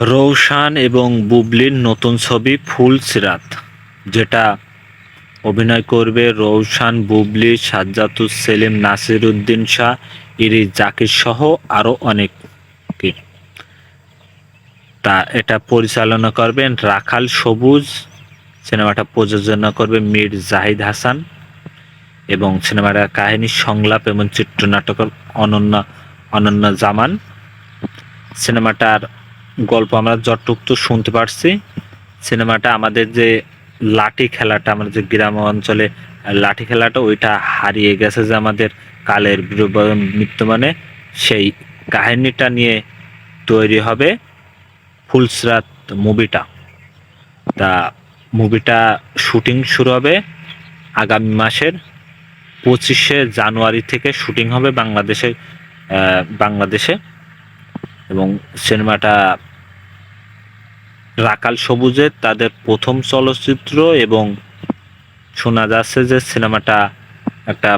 রৌশান এবং বুবলির নতুন ছবি ফুল সিরাত, যেটা অভিনয় করবে রৌশান, বুবলি সাজ্জাতুস সেলিম নাসির উদ্দিন শাহ ইরি জাকির সহ আরও অনেক তা এটা পরিচালনা করবেন রাখাল সবুজ, সিনেমাটা প্রযোজনা করবে মীর জাহিদ হাসান এবং সিনেমাটার কাহিনী সংলাপ এবং চিত্রনাটকের অনন্য অনন্য জামান। সিনেমাটার গল্প আমরা যতটুক তো শুনতে পারছি। সিনেমাটা আমাদের যে লাঠি খেলাটা, আমাদের যে গ্রাম অঞ্চলে লাঠি খেলাটা, ওইটা হারিয়ে গেছে যে আমাদের কালের বিরব- মৃত্যুমানে সেই কাহিনীটা নিয়ে তৈরি হবে ফুলসরাত মুভিটা। তা মুভিটা শুটিং শুরু হবে আগামী মাসের পঁচিশে জানুয়ারি থেকে শুটিং হবে বাংলাদেশে বাংলাদেশে। এবং সিনেমাটা রাকাল সবুজের তাদের প্রথম চলচ্চিত্র এবং শোনা যাচ্ছে যে সিনেমাটা একটা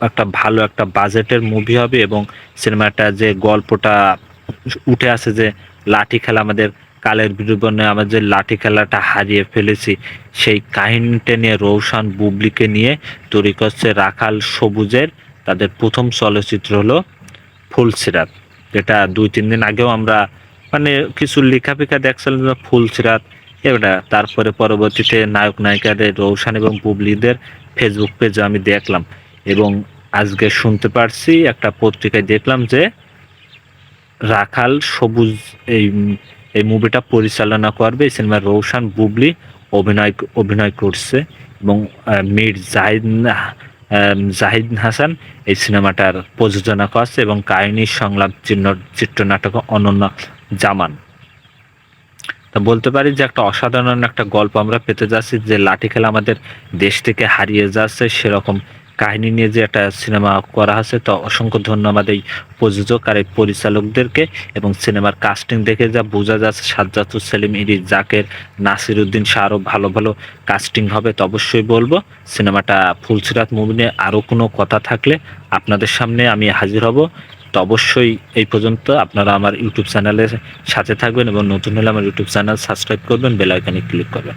একটা ভালো একটা বাজেটের মুভি হবে এবং সিনেমাটা যে গল্পটা উঠে আসে যে লাঠি খেলা আমাদের কালের বিরুবনে আমরা যে লাঠি খেলাটা হারিয়ে ফেলেছি, সেই কাহিনীটা নিয়ে রৌশান বুবলিকে নিয়ে তৈরি করছে রাখাল সবুজের তাদের প্রথম চলচ্চিত্র হলো ফুলসিরাত। যেটা দুই, তিন দিন আগেও আমরা মানে কিছু লেখাপেখা দেখছিলাম যে ফুলসিরাত এটা তারপরে পরবর্তীতে নায়ক নায়িকাদের রৌশান এবং বুবলিদের ফেসবুক পেজে আমি দেখলাম। এবং আজকে শুনতে পারছি, একটা পত্রিকায় দেখলাম যে রাখাল সবুজ এই এই মুভিটা পরিচালনা করবে এই সিনেমার রৌশান বুবলি অভিনয় অভিনয় করছে এবং মীর জাহিদ জাহিদ হাসান এই সিনেমাটার প্রযোজনা করছে এবং কাহিনী সংলাপ, চিহ্ন, চিত্রনাটক অনন্য জামান। তা বলতে পারি যে একটা অসাধারণ একটা গল্প আমরা পেতে যাচ্ছি যে লাঠি খেলা আমাদের দেশ থেকে হারিয়ে যাচ্ছে। সেরকম কাহিনী নিয়ে যে একটা সিনেমা করা হয়েছে তো অসংখ্য ধন্যবাদ এই প্রযোজক আর এই পরিচালকদেরকে। এবং সিনেমার কাস্টিং দেখে যা বোঝা যাচ্ছে সাজ্জাতুল সেলিম ইরি জাকের নাসির উদ্দিন শাহ আরও ভালো ভালো কাস্টিং হবে, তো অবশ্যই বলব। সিনেমাটা ফুলসিরাত মুভি নিয়ে আরও কোনো কথা থাকলে আপনাদের সামনে আমি হাজির হব। তো অবশ্যই এই পর্যন্ত আপনারা আমার ইউটিউব চ্যানেলের সাথে থাকবেন এবং নতুন হলে আমার ইউটিউব চ্যানেল সাবস্ক্রাইব করবেন বেল আইকনে ক্লিক করবেন।